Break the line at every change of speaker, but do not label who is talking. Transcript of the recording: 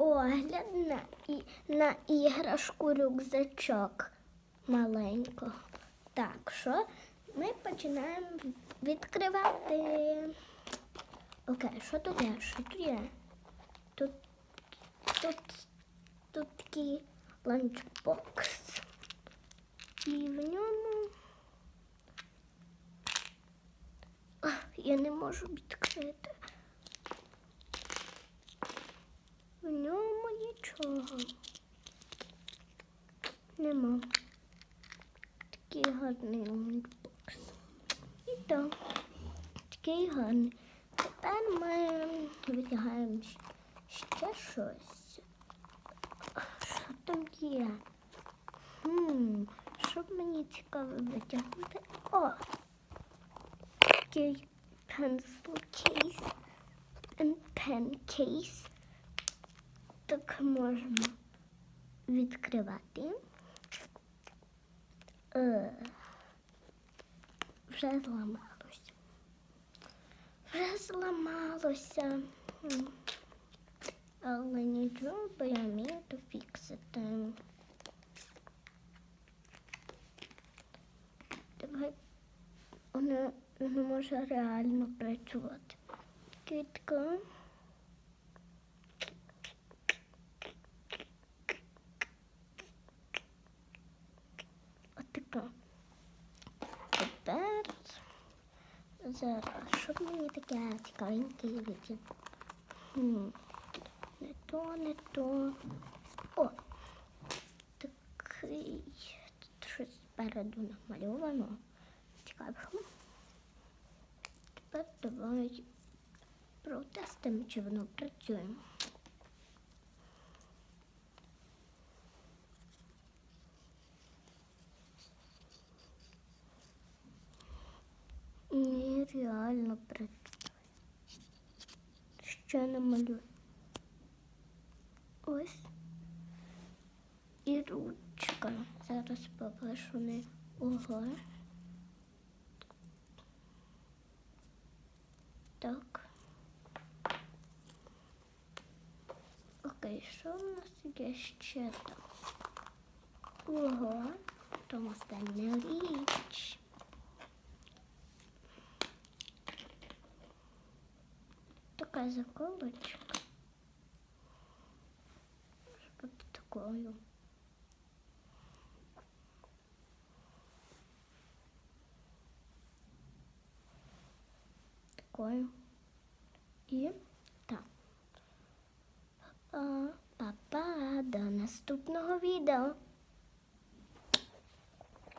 огляд на, на іграшку рюкзачок маленького. Так що ми починаємо відкривати. Окей, що тут є? Що тут є? Тут, тут, тут такий ланчбокс. І в ньому. Я не можу відкрити. В ньому нічого. Нема. Такий гарний лончбокс. І так, такий гарний. Тепер ми витягаємо ще щось. Що там є? Хм, що б мені цікаво витягнути? О! Такий pencil case and pen case. Так можна відкривати. Е, вже зламалося. Вже зламалося. Але нічого, бо я вмію то фіксити. Давай вона не може реально працювати. Квітка. Тепер зараз, щоб мені таке цікавеньке віці. Не то, не то. О! Такий. Тут щось спереду намальовано. Цікаво. Тепер давай протестимо, чи воно працює. Реально працює. Ще намалюю. Ось. І ручка. Зараз попишу не ого. Так. Окей, що у нас є ще там? Ого, там остання річ. Така заколочка. Що тут такою? Такою. І так. Па-па, па-па, до наступного відео.